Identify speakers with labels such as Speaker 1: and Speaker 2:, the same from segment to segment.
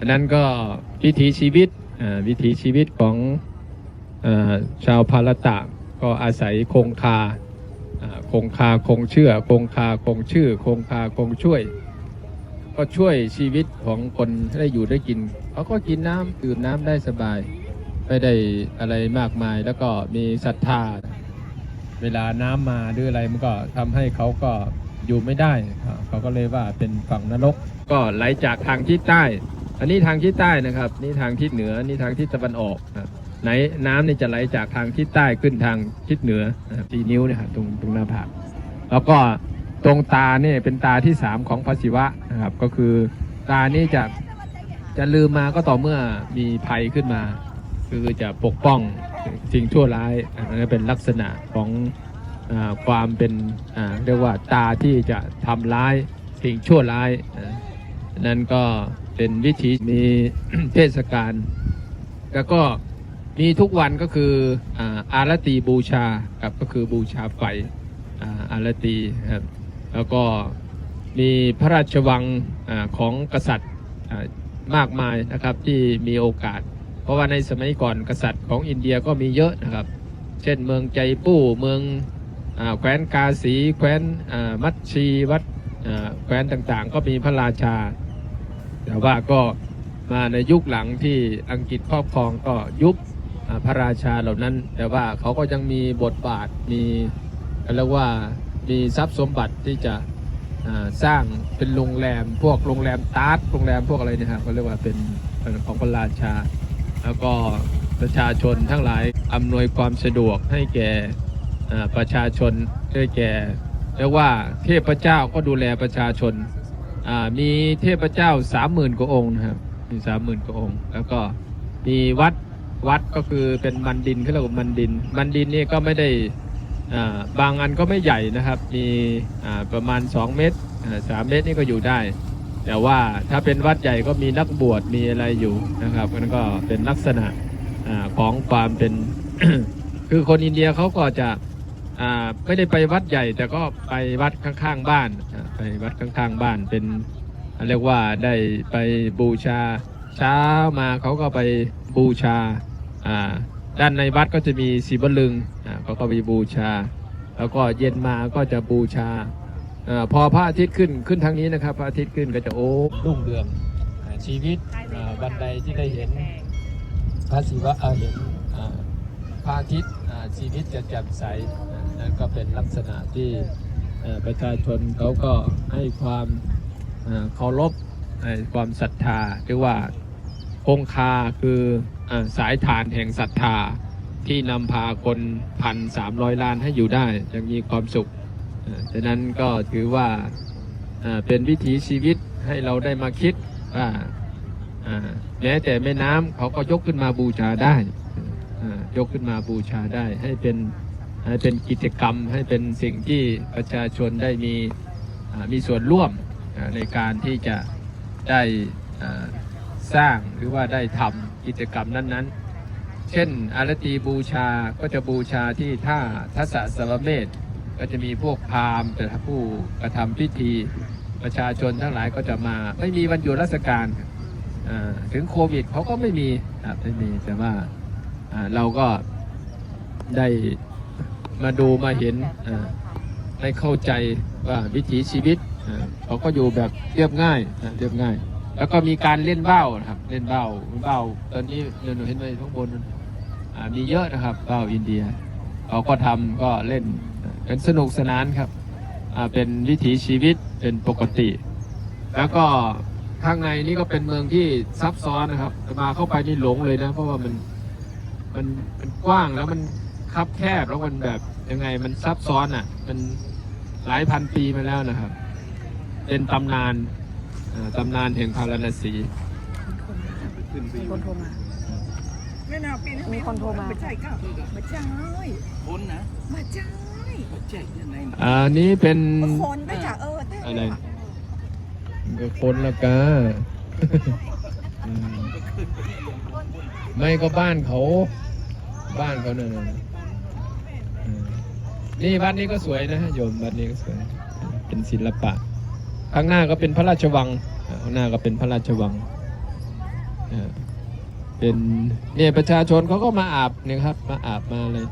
Speaker 1: อันนั้นก็วิถีชีวิตอ่าวิถีชีวิตของอาชาวพาลตะก็อาศัยคงคาอ่าคงคาคงเชื่อคงคาคงชื่อคงคาคงช่วย ก็ช่วยชีวิตของคนให้ได้อยู่ได้กินเขาก็กินน้ำดื่มน้ำได้สบาย ไม่ได้อะไรมากมายแล้วก็มีศรัทธา เวลาน้ำมาหรืออะไรมันก็ทำให้เขาก็อยู่ไม่ได้ เขาก็เลยว่าเป็นฝั่งนรก ก็ไหลจากทางทิศใต้ อันนี้ทางทิศใต้นะครับ นี่ทางทิศเหนือ นี่ทางทิศตะวันออกครับไหนน้ำนี่จะไหลจากทางทิศใต้ขึ้นทางทิศเหนือสี่นิ้วเนะครับตรงตรงหน้าผากแล้วก็ตรงตาเนี่ยเป็นตาที่สามของพระศิวะนะครับ ก็คือตานี่จะจะลืมมาก็ต่อเมื่อมีภัยขึ้นมา คือจะปกป้องสิ่งชั่วร้ายอันนั้นเป็นลักษณะของอาความเป็นเรียกว่าตาที่จะทำร้ายสิ่งชั่วร้ายนั่นก็ เป็นวิธีมีเทศกาลแล้วก็มีทุกวันก็คืออาอารตีบูชาครับก็คือบูชาไฟอาอารตีครับแล้วก็มีพระราชวังอของกษัตริย์มากมายนะครับที่มีโอกาส เพราะว่าในสมัยก่อนกษัตริย์ของอินเดียก็มีเยอะนะครับ เช่นเมืองใจปู้เมืองอแคว้นกาสีแคว้นมัตชีวัดแคว้นต่างๆ ก็มีพระราชา แต่ว่าก็มาในยุคหลังที่อังกฤษครอบครองก็ยุบพระราชาเหล่านั้น แต่ว่าเขาก็ยังมีบทบาทมีเรียกว่ามีทรัพย์สมบัติที่จะสร้างเป็นโรงแรม พวกโรงแรมตาร์ทโรงแรมพวกอะไรนะครับเขาเรียกว่าเป็นของพระราชา แล้วก็ประชาชนทั้งหลายอำนวยความสะดวกให้แก่ประชาชนได้แก่เรียกว่าเทพเจ้าก็ดูแลประชาชน มีเทพเจ้าสามหมื่นกว่าองค์นะครับมีสามหมื่นกว่าองค์ แล้วก็มีวัดวัดก็คือเป็นมันดินเขาเรียกว่ามันดิน มันดินนี่ก็ไม่ได้อ่าบางอันก็ไม่ใหญ่นะครับ มีอ่าประมาณ 2 เมตรอ่าสามเมตรนี่ก็อยู่ได้ แต่ว่าถ้าเป็นวัดใหญ่ก็มีนักบวชมีอะไรอยู่นะครับนั่นก็เป็นลักษณะอาของความเป็นคือคนอินเดียเขาก็จะอ่า ไม่ได้ไปวัดใหญ่แต่ก็ไปวัดข้างๆบ้านไปวัดข้างๆบ้านเป็นเรียกว่าได้ไปบูชา เช้ามาเขาก็ไปบูชาด้านในวัดก็จะมีสีบลึงเขาก็ไปบูชา แล้วก็เย็นมาก็จะบูชาอพอพระอาทิตย์ขึ้นขึ้นทางนี้นะครับ พระอาทิตย์ขึ้นก็จะโอ้รุ่งเรืองชีวิตวันใดที่ได้เห็นพระศิวะเห็นพระอาทิตย์ชีวิตจะแจ่มใส นั่นก็เป็นลักษณะที่ประชาชนเขาก็ให้ความเคารพความศรัทธาเรียกว่าคงคาคืออสายฐานแห่งศรัทธาที่นำพาคนพันสามร้อยล้านให้อยู่ได้อยังมีความสุขอ่าฉะนั้นก็ถือว่าเป็นวิถีชีวิตให้เราได้มาคิดว่าแม้แต่แม่น้ำเขาก็ยกขึ้นมาบูชาได้ ยกขึ้นมาบูชาได้ให้เป็น ให้เป็นกิจกรรมให้เป็นสิ่งที่ประชาชนได้มีมีส่วนร่วมในการที่จะได้สร้างหรือว่าได้ทำกิจกรรมนั้นๆ เช่นอารตีบูชาก็จะบูชาที่ท่าทัศสวเมธก็จะมีพวกพราหมณ์แต่ผู้กระทำพิธีประชาชนทั้งหลายก็จะมา ไม่มีวันหยุดราชการถึงโควิดเขาก็ไม่มีไม่มีแต่ว่าเราก็ได้ มาดูมาเห็นอ่าได้เข้าใจว่าวิถีชีวิตเขาก็อยู่แบบเรียบง่ายเรียบง่าย แล้วก็มีการเล่นเบ้านะครับ เล่นเบ้าเบ้าตอนนี้เดี๋ยวหนูเห็นไหมข้างบนมีเยอะนะครับเบ้าอินเดียเขาก็ทำก็เล่นเป็นสนุกสนานครับเป็นวิถีชีวิตเป็นปกติ แล้วก็ข้างในนี่ก็เป็นเมืองที่ซับซ้อนนะครับ มาเข้าไปนี่หลงเลยนะ เพราะว่ามันมันมันกว้างแล้วมันคับแคบแล้วมันแบบ ยังไงมันซับซ้อนอะ มันหลายพันปีมาแล้วนะครับ เป็นตำนานอ่าตำนานแห่งพาราณสี
Speaker 2: มีคนโทรมา
Speaker 3: ไม่น่าปีนะ
Speaker 2: มีคนโทรมา
Speaker 3: ไม่ใช่ก็ไม่ใช่
Speaker 4: คนนะ
Speaker 3: ไม่ใช่
Speaker 4: ไม่ใช่ยังไงนะ
Speaker 1: อ่านี้เป็น
Speaker 3: คนได้จากเออแต่
Speaker 1: อะไรก็คนละกาอืมไม่ก็บ้านเขา บ้านเขาเนี่ยนะอืม นี่วัดนี้ก็สวยนะโยมวัดนี้ก็สวย เป็นศิลปะ ข้างหน้าก็เป็นพระราชวัง ข้างหน้าก็เป็นพระราชวัง เป็นเนี่ยประชาชนเขาก็มาอาบเนี่ยครับ มาอาบมาเลย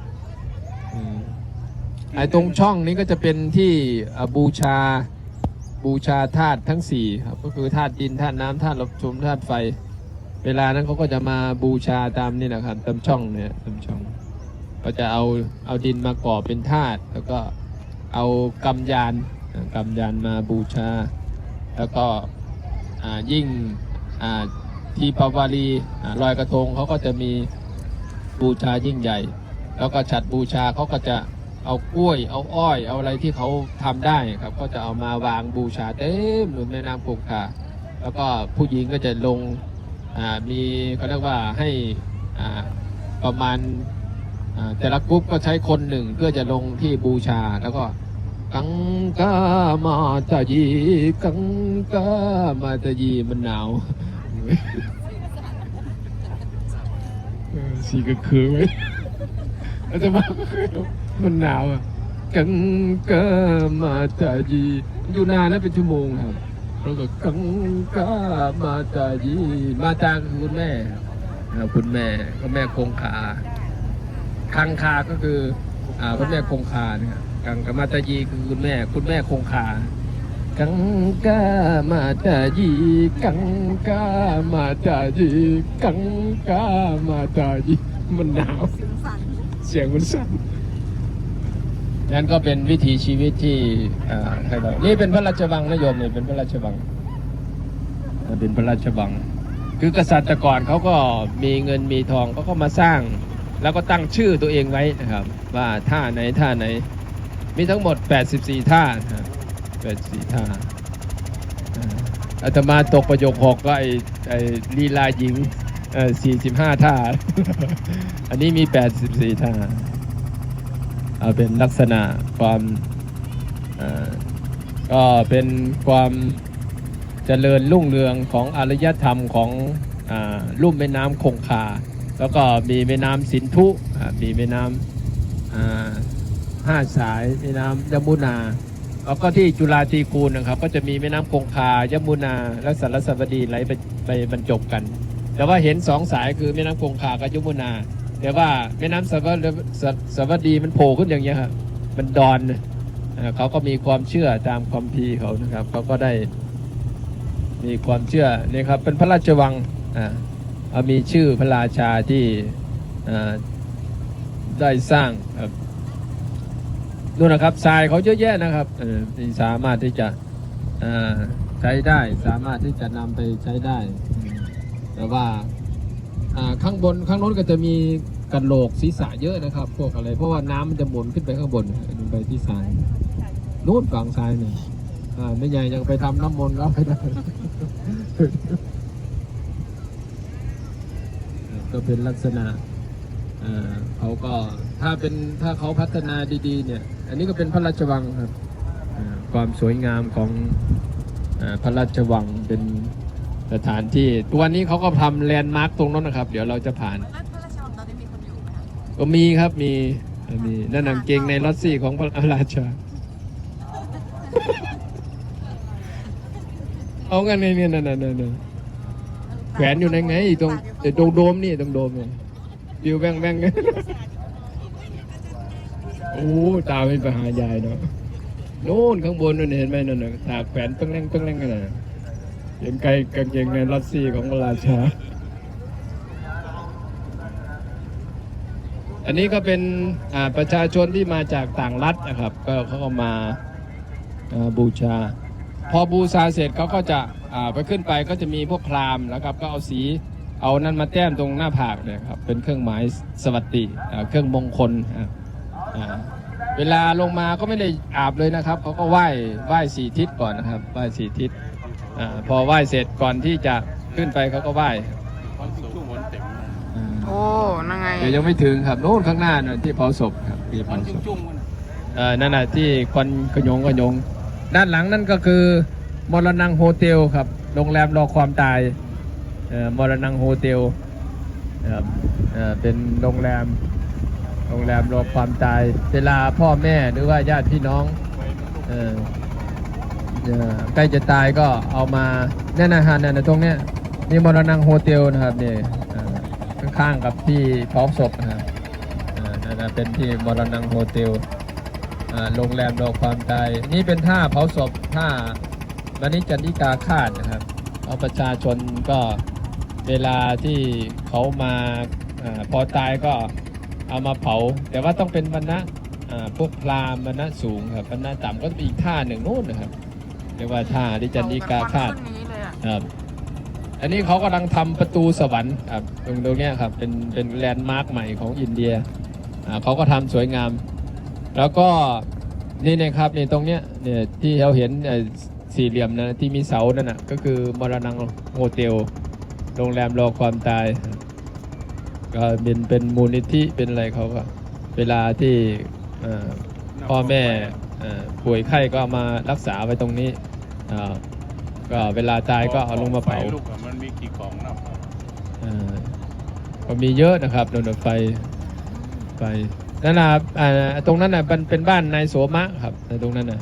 Speaker 1: ไอ้ตรงช่องนี้ก็จะเป็นที่บูชาบูชาธาตุทั้งสี่ครับก็คือธาตุดินธาตุน้ำธาตุลมชมธาตุไฟ เวลานั้นเขาก็จะมาบูชาตามนี่นะครับตามช่องเนี่ยตามช่อง ก็จะเอาเอาดินมาก่อเป็นธาตุแล้วก็เอากำยานกำยานมาบูชา แล้วก็ยิ่งที่ปาวารีอลอยกระทงเขาก็จะมีบูชายิ่งใหญ่ แล้วก็ฉัดบูชาเขาก็จะเอากล้วย เอาอ้อย เอาอะไรที่เขาทำได้ครับ ก็จะเอามาวางบูชาเต็มหนุนแม่น้ำคงคาแล้วก็ผู้หญิงก็จะลงมีเขาเรียกว่าให้ประมาณ แต่ละกรุ๊ปก็ใช้คนหนึ่งเพื่อจะลงที่บูชาแล้วก็กังกามาตายีกังกามาตายีมันหนาวสีก็คือไหมแล้วจะมามันหนาวอะกังกามาตายีอยู่นานนะเป็นชั่วโมงครับแล้วก็กังกามาตายีมาตาคือคุณแม่คุณแม่ก็แม่คงคา คังคาก็คืออ่าคุณแม่คงคานะครับกังกามาตายีคือคุณแม่ คุณแม่คงคา กังกามาตายีกังกามาตายีกังกามาตายีมันหนาวเสียงมันสั่นนั่นก็เป็นวิถีชีวิตที่ใครบอกนี่เป็นพระราชวังนะโยมนี่เป็นพระราชวังเป็นพระราชวัง คือกษัตริย์ก่อนเขาก็มีเงินมีทองเขาก็มาสร้าง แล้วก็ตั้งชื่อตัวเองไว้นะครับ ว่าท่าไหนท่าไหน มีทั้งหมด 84 ท่านะครับ84 ท่าอาตมาตกประโยคหกก็ไอไอลีลาหญิงอ่อ45ท่า อันนี้มี84ท่า เอาเป็นลักษณะความอ่อก็เป็นความเจริญรุ่งเรืองของอารยธรรมของอาลุ่มแม่น้ำคงคา แล้วก็มีแม่น้ำสินธุมีแม่น้ำห้าสายแม่น้ำยมุนาแล้วก็ที่จุฬาตีคูนนะครับ ก็จะมีแม่น้ำคงคายมุนา และสารสวดีไหลไปไปบรรจบกัน แต่ว่าเห็นสองสายคือแม่น้ำคงคากับยมุนา แต่ว่าแม่น้ำสวัสวัสดีมันโผล่ขึ้นอย่างเงี้ยครับมันดอนเขาก็มีความเชื่อตามความพีเขานะครับเขาก็ได้มีความเชื่อนี่ครับเป็นพระราชวังอ่า มีชื่อพระราชาที่ได้สร้างครับนู่นนะครับทรายเขาเยอะแยะนะครับสามารถที่จะใช้ได้สามารถที่จะนำไปใช้ได้ แต่ว่าข้างบนข้างโน้นก็จะมีกระโหลกศีรษะเยอะนะครับ พวกอะไรเพราะว่าน้ำมันจะหมุนขึ้นไปข้างบนลงไปที่ทรายนู้นฝั่งซ้ายเนี่ยไม่ใหญ่ยังไปทำน้ำมนต์แล้วไปได้ ก็เป็นลักษณะอ่าเขาก็ถ้าเป็นถ้าเขาพัฒนาดีๆเนี่ยอันนี้ก็เป็นพระราชวังครับอ่าความสวยงามของอาพระราชวังเป็นสถานที่ตัวนี้เขาก็ทำแลนด์มาร์กตรงนั้นนะครับ เดี๋ยวเราจะผ่าน
Speaker 3: แล้วพระราชวังตอนนี้มีคนอยู่ไหมคะ
Speaker 1: ก็มีครับมีมีนั่นนังเกงในรถซี่ของพระราชาเอากันในเนี่ยนั่นนั่นนั่นแขวนอยู่ในไงตรงแต่ตรงโดมนี่ตรงโดมเนี่ยอยู่แบงแบงกันโอ้ตาไม่ไปหายายเนาะโน่นข้างบนนั่นเห็นไหมนั่นน่ะตากแขวนตึ้งแรงตึ้งแรงกันน่ะเห็นไกลกางเกงในรถซี่ของพระราชา อันนี้ก็เป็นอ่าประชาชนที่มาจากต่างรัฐนะครับ ก็เขาก็มาอ่าบูชา พอบูชาเสร็จเขาก็จะ อ่าไปขึ้นไปก็จะมีพวกพราหมณ์แล้วครับ ก็เอาสีเอานั้นมาแต้มตรงหน้าผากเนี่ยครับเป็นเครื่องหมายสวัสดิอ่าเครื่องมงคลอ่าอ่าเวลาลงมาก็ไม่ได้อาบเลยนะครับเขาก็ไหว้ไหว้สี่ทิศก่อนนะครับไหว้สี่ทิศอาพอไหว้เสร็จก่อนที่จะขึ้นไปเขาก็ไหว้
Speaker 4: วันช่วงวันเต็มนะ
Speaker 1: อ่า
Speaker 2: โอ้นั่งไง
Speaker 1: เดี๋ยวยังไม่ถึงครับโน่นข้างหน้าน่ะที่เผาศพครับที่
Speaker 4: วั
Speaker 1: เผานศพ
Speaker 4: จุ้งๆมัน
Speaker 1: เอ่อนั่นแหะที่ควันขยงขยง ด้านหลังนั่นก็คือ มรณังโฮเทลครับ โรงแรมรอความตายมรณังโฮเทลครับเป็นโรงแรม โรงแรมรอความตาย เวลาพ่อแม่หรือว่าญาติพี่น้องเออเออใกล้จะตายก็เอามาแน่นนะฮะนั่นตรงเนี้ยนี่มรณังโฮเทลนะครับนี่ข้างๆกับที่เผาศพนะครับอ่านั่นะเป็นที่มรณังโฮเทลอ่าโรงแรมดอกความตาย นี่เป็นท่าเผาศพท่า บนิจจันติกาคาดนะครับเอาประชาชนก็เวลาที่เขามาอพอตายก็เอามาเผา แต่ว่าต้องเป็นบรรณะพวกพราหมณ์บรรณะสูงครับบรรณะต่ำก็เป็นอีกท่าหนึ่งนู่นนะครับเรียกว่าท่านิจจันติกาคาดครับอันนี้เขากำลังทำประตูสวรรค์ครับตรงตรงนี้ครับเป็นเป็นแลนด์มาร์คใหม่ของอินเดียเขาก็ทำสวยงาม แล้วก็นี่นะครับนี่ตรงเนี้ยเนี่ยที่เราเห็น สี่เหลี่ยมนะที่มีเสานั่นน่ะก็คือมรณังโฮเทลโรงแรมรอความตาย ก็เป็นเป็นมูลนิธิเป็นอะไรเขาก็เวลาที่พ่อแม่ป่วยไข้ก็เอามารักษาไว้ตรงนี้ก็เวลาตายก็เอาลงมาเผา
Speaker 4: ไฟลูกมันมีกี่กล่องนะ
Speaker 1: อ่าก็มีเยอะนะครับโดนไฟไฟนั่นนะตรงนั้นนะเป็นเป็นบ้านนายโสมะครับตรงนั้นนะ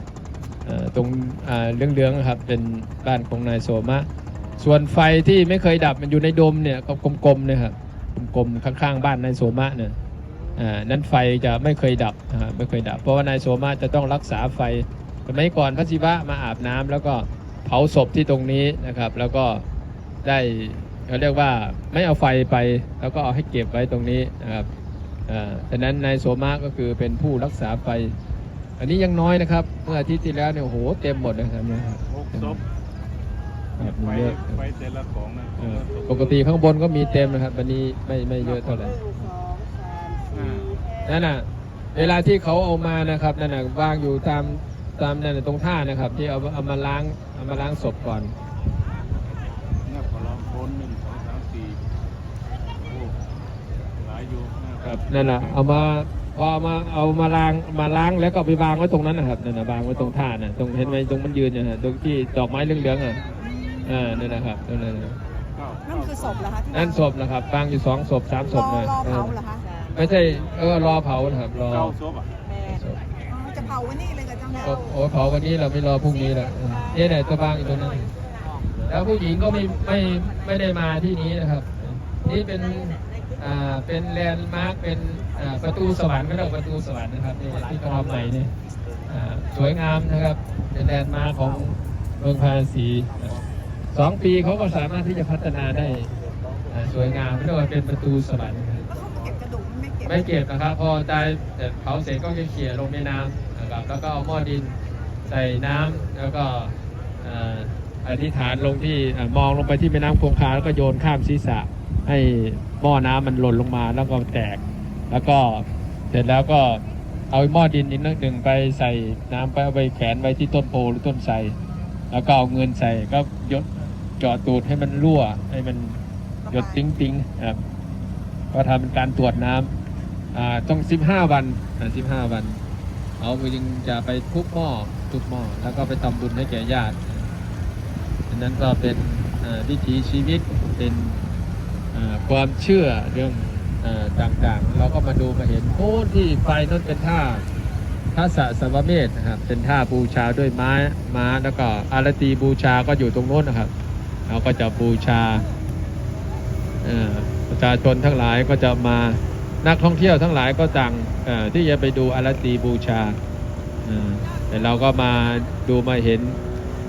Speaker 1: ตรงอ่าเหลืองๆครับเป็นบ้านของนายโสมะ ส่วนไฟที่ไม่เคยดับมันอยู่ในโดมเนี่ยก็กลมๆเนี่ยครับกลมๆข้างๆบ้านนายโสมะเนี่ยนั้นไฟจะไม่เคยดับไม่เคยดับ เพราะว่านายโสมะจะต้องรักษาไฟสมัยก่อนพระศิวะมาอาบน้ำแล้วก็เผาศพที่ตรงนี้นะครับ แล้วก็ได้เขาเรียกว่าไม่เอาไฟไปแล้วก็เอาให้เก็บไว้ตรงนี้นะครับอ่าฉะนั้นนายโสมะก็คือเป็นผู้รักษาไฟ อันนี้ยังน้อยนะครับเมื่ออาทิตย์ที่แล้วเนี่ยโอ้โหเต็มหมดนะครับเนี่ยครับ
Speaker 4: หกศพ
Speaker 1: ครับ
Speaker 4: ไฟ
Speaker 1: มีเยอะ
Speaker 4: ไฟแต่ละกล่องนะ
Speaker 1: เออปกติข้างบนก็มีเต็มนะครับวันนี้ไม่ไม่เยอะเท่าไหร่
Speaker 4: อ่า
Speaker 1: นั่นน่ะ เวลาที่เขาเอามานะครับนั่นน่ะวางอยู่ตามตามนั่นน่ะตรงท่านะครับ ที่เอาเอามาล้างเอามาล้างศพก่อน
Speaker 4: เนี่ยพอเราโคนหนึ่งสองสามสี่โอ้หลายอยู่นะครับ
Speaker 1: นั่นน่ะเอามา พอเอามาเอามาล้างมาล้างแล้วก็ไปวางไว้ตรงนั้นนะครับนั่นน่ะวางไว้ตรงท่าน่ะตรงเห็นไหมตรงมันยืนเนี่ยฮะตรงที่ดอกไม้เหลืองๆอะอ่านั่นนะครับนั่นน่ะ
Speaker 4: เก้า
Speaker 2: นั่นคือศพเหรอคะที่
Speaker 1: นั่นศพนะครับวางอยู่สองศพสามศ
Speaker 2: ร
Speaker 1: พ
Speaker 2: อ
Speaker 1: นะ
Speaker 2: รอ
Speaker 1: เอ
Speaker 2: เผา
Speaker 1: อ
Speaker 2: เหรอคะ
Speaker 1: ไม่ใช่เออรอเผานะครับรอ
Speaker 4: เก้าศพอะ
Speaker 2: แม่อ๋อจะเผาวันนี้เลยกับเจ้าแม่
Speaker 1: โอ้โอ้เผาวันนี้เราไม่รอพรุ่งนี้แล้วเนี่ยเนี่ยตัวบางอยู่ตรงนั้นแล้วผู้หญิงก็ไม่ไม่ไม่ได้มาที่นี้นะครับ นี่เป็นอ่า เป็นแลนด์มาร์คเป็นประตูสวรรค์ก็เรียกประตูสวรรค์นะครับที่ทำใหม่นี่สวยงามนะครับ เป็นแลนด์มาร์คของเมืองพาสีสองปีเขาก็สามารถที่จะพัฒนาได้สวยงามเรียกว่าเป็นประตูสวรรค์
Speaker 2: ไม่เก็บ
Speaker 1: นะครับ พอตายเสร็จเผาเสร็จก็จะเขี่ยลงในน้ำนะครับแล้วก็เอาหม้อดินใส่น้ำแล้วก็อธิษฐานลงที่มองลงไปที่แม่น้ำคงคาแล้วก็โยนข้ามศีรษะ ให้หม้อน้ำมันหล่นลงมาแล้วก็แตก แล้วก็เสร็จแล้วก็เอาหม้อดินอีกนิดหนึ่งไปใส่น้ำไปเอาไปแขวนไว้ที่ต้นโพหรือต้นไทรแล้วก็เอาเงินใส่ก็ยดจาะตูดให้มันรั่ว ให้มันหยดติ้งติ้งครับก็ทำเป็นการตรวจน้ำอ่าต้อง15วันอ่า15วัน เอาไปจึงจะไปทุบหม้อทุบหม้อแล้วก็ไปทำบุญให้แก่ญาติอันนั้นก็เป็นวิถีชีวิตเป็น ความเชื่อเรื่องต่างๆ เราก็มาดูมาเห็นโอ้ที่ไฟนั่นเป็นท่าท่าสะสวเมธนะครับเป็นท่าบูชาด้วยไม้ม้าแล้วก็อารตีบูชาก็อยู่ตรงโน้นนะครับ เราก็จะบูชาประชาชนทั้งหลายก็จะมานักท่องเที่ยวทั้งหลายก็ต่างที่จะไปดูอารตีบูชาแต่เราก็มาดูมาเห็น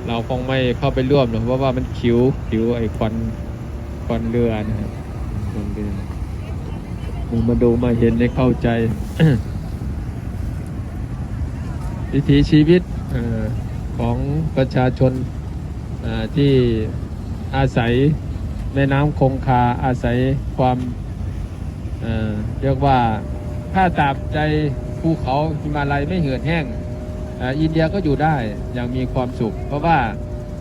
Speaker 1: เราคงไม่เข้าไปร่วมหรอกเพราะว่ามันคิวคิวไอ้ควัน ควันเรือนะครับควันเรือมาดูมาเห็นได้เข้าใจ วิถีชีวิตอของประชาชนที่อาศัยแม่น้ำคงคาอาศัยความเเรียกว่าถ้าตาบใจภูเขาหิมาลัยไม่เหือดแห้งออินเดียก็อยู่ได้อย่างมีความสุข เพราะว่า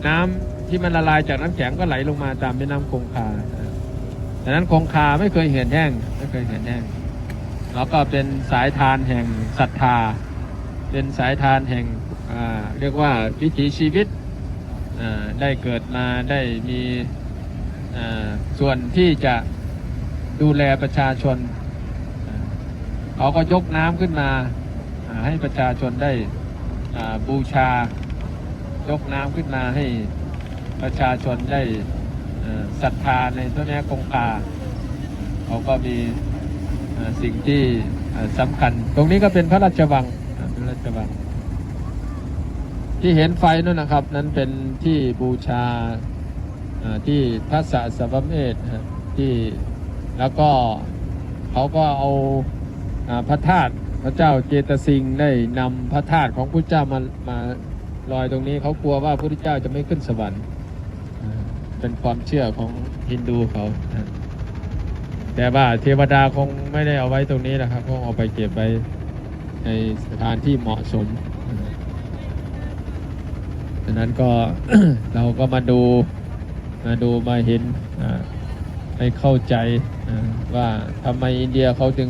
Speaker 1: น้ำ ที่มันละลายจากน้ำแข็งก็ไหลลงมาตามแม่น้ำคงคาดังนั้นคงคาไม่เคยเหือดแห้งไม่เคยเหือดแห้งแล้วก็เป็นสายทานแห่งศรัทธา เป็นสายทานแห่งเรียกว่าวิถีชีวิตได้เกิดมาได้มีส่วนที่จะดูแลประชาชนเขาก็ยกน้ำขึ้นมาให้ประชาชนได้บูชายกน้ำขึ้นมาให้ ประชาชนได้ศรัทธาในตัวนี้ยคงคาเขาก็มีสิ่งที่สำคัญ ตรงนี้ก็เป็นพระราชวังพระราชวัง ที่เห็นไฟนั่นนะครับ นั้นเป็นที่บูชาที่พระสะสวเมธนะครับที่แล้วก็เขาก็เอาพระธาตุพระเจ้าเจตสิงห์ได้นำพระธาตุของพระเจ้ามามาลอยตรงนี้เขากลัวว่าพระพุทธเจ้าจะไม่ขึ้นสวรรค์ เป็นความเชื่อของฮินดูเขา แต่ว่าเทวดาคงไม่ได้เอาไว้ตรงนี้นะครับคงเอาไปเก็บไว้ในสถานที่เหมาะสมดังนั้นก็เราก็มาดูมาดูมาเห็นให้เข้าใจว่าทำไมอินเดียเขาถึง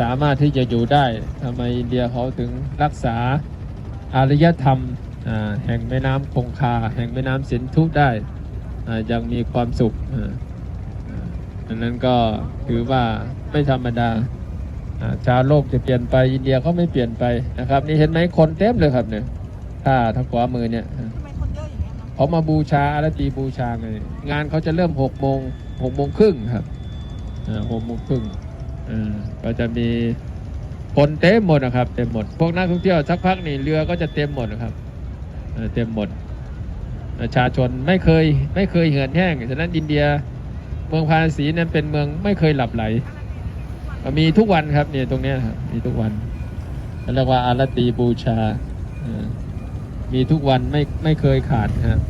Speaker 1: สามารถที่จะอยู่ได้ทำไมอินเดียเขาถึงรักษาอารยธรรมแห่งแม่น้ำคงคา แห่งแม่น้ำสินธุได้ ยังมีความสุขอ่าอ่าดังนั้นก็ถือว่าไม่ธรรมดาอ่าชาวโลกจะเปลี่ยนไปอินเดียเขาไม่เปลี่ยนไปนะครับ นี่เห็นไหมคนเต็มเลยครับเนี่ยถ้าทางขวามือเนี่ย
Speaker 2: ทำไมคนเยอะอย่างเงี้ยคะ
Speaker 1: เขามาบูชาอารตีบูชาไงงานเขาจะเริ่มหกโมงหกโมงครึ่งครับอ่าหกโมงครึ่งอ่าก็จะมีคนเต็มหมดนะครับ เต็มหมด พวกนักท่องเที่ยวสักพักนี่เรือก็จะเต็มหมดนะครับเออเต็มหมด ประชาชนไม่เคยไม่เคยเหือดแห้ง ฉะนั้นอินเดียเมืองพาราสีนั้นเป็นเมืองไม่เคยหลับไหล มีทุกวันครับเนี่ยตรงนี้ครับมีทุกวันเรียกว่าอารตีบูชา มีทุกวันไม่ไม่เคยขาดครับ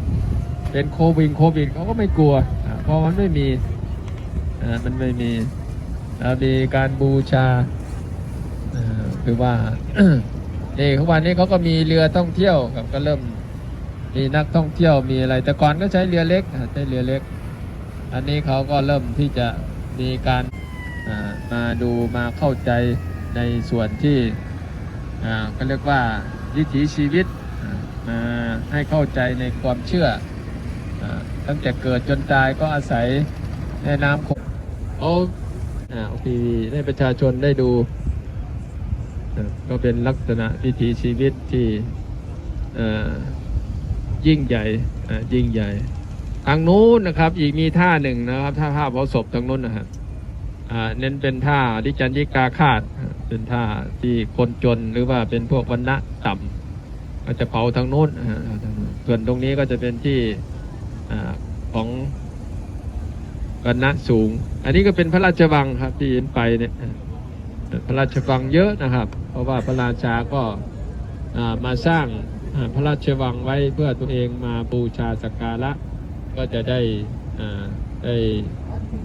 Speaker 1: เป็นโควิดโควิดเขาก็ไม่กลัว เพราะมันไม่มีมันไม่มีแล้วมีการบูชาคือว่านี่ทุกวันนี้เขาก็มีเรือท่องเที่ยวครับก็เริ่ม มีนักท่องเที่ยวมีอะไร แต่ก่อนก็ใช้เรือเล็กใช้เรือเล็ก อันนี้เขาก็เริ่มที่จะมีการมาดูมาเข้าใจในส่วนที่อ่าก็เรียกว่าวิถีชีวิตมาให้เข้าใจในความเชื่ออตั้งแต่เกิดจนตายก็อาศัยแม่น้ำคงเอาอ่าโอเคให้ประชาชนได้ดู ก็เป็นลักษณะวิถีชีวิตที่ ยิ่งใหญ่อ่ายิ่งใหญ่ ทางนู้นนะครับ อีกมีท่าหนึ่งนะครับท่าท่าเผาศพทางนู้นนะครับอ่าเน้นเป็นท่าดิจันยิกาคาดเป็นท่าที่คนจนหรือว่าเป็นพวกวันณะต่ำก็จะเผาทางนู้นส่วนตรงนี้ก็จะเป็นที่อาของวันณะสูง อันนี้ก็เป็นพระราชวังครับที่เห็นไปเนี่ยพระราชวังเยอะนะครับ เพราะว่าพระราชาก็อ่ามาสร้าง พระราชวังไว้เพื่อตัวเองมาบูชาสักการะ ก็จะได้ได้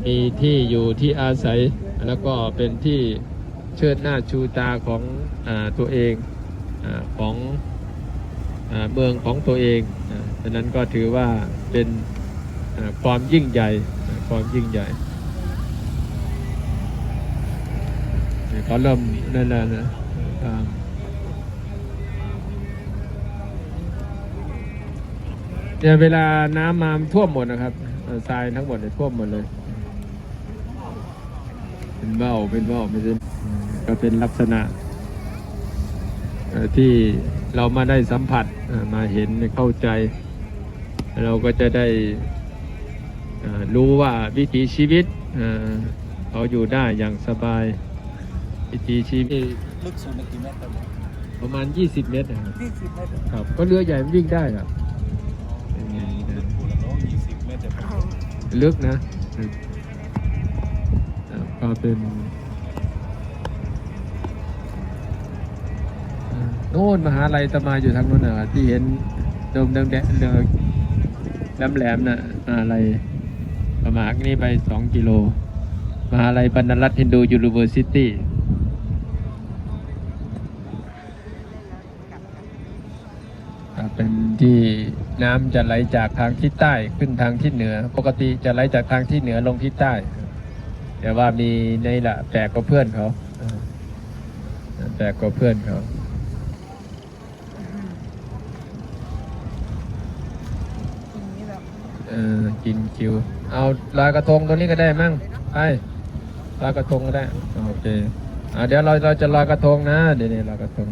Speaker 1: มีที่อยู่ที่อาศัย แล้วก็เป็นที่เชิดหน้าชูตาของอตัวเองอของอเมืองของตัวเองอ่าฉะนั้นก็ถือว่าเป็นความยิ่งใหญ่ความยิ่งใหญ่เขาเริ่มนั่นแหละนะ เนี่ยเวลาน้ำมาท่วมหมดนะครับเอ่อทรายทั้งหมดเนี่ยท่วมหมดเลย เป็นเบ้าเป็นเบ้าไม่ใช่ก็เป็นลักษณะเอ่อที่เรามาได้สัมผัสเอ่อมาเห็นเข้าใจ เราก็จะได้เอ่อรู้ว่าวิถีชีวิตเอ่อเขาอยู่ได้อย่างสบาย วิถีชีวิต
Speaker 4: ลึกสุดในกี่เมตรครับ
Speaker 1: ประมาณ 20 เมตรนะครับ
Speaker 2: ยี่สิบเลย
Speaker 1: ครับก็เรือใหญ่มันวิ่งได้ครับ
Speaker 4: ลึ
Speaker 1: กนะก็เป็นโน่นมหาลัยตะมาอยู่ทางโน้นนะที่เห็นโดมแดงๆเรือแหลมๆนะมหาลัยประมาณนี้ไปสองกิโลมหาลัยบรรณรัตน์ฮินดูยูนิเวอร์ซิตี้ เป็นที่น้ำจะไหลจากทางทิศใต้ขึ้นทางทิศเหนือ ปกติจะไหลจากทางทิศเหนือลงทิศใต้ แต่ว่ามีในละแปลกกว่าเพื่อนเขาแปลกกว่าเพื่อนเขาเออกินคิว เอาลอยกระทงตัวนี้ก็ได้มั่งไปลอยกระทงก็ได้ โอเคอ่าเดี๋ยวเราเราจะลอยกระทงนะ เดี๋ยวนี้ลอยกระทง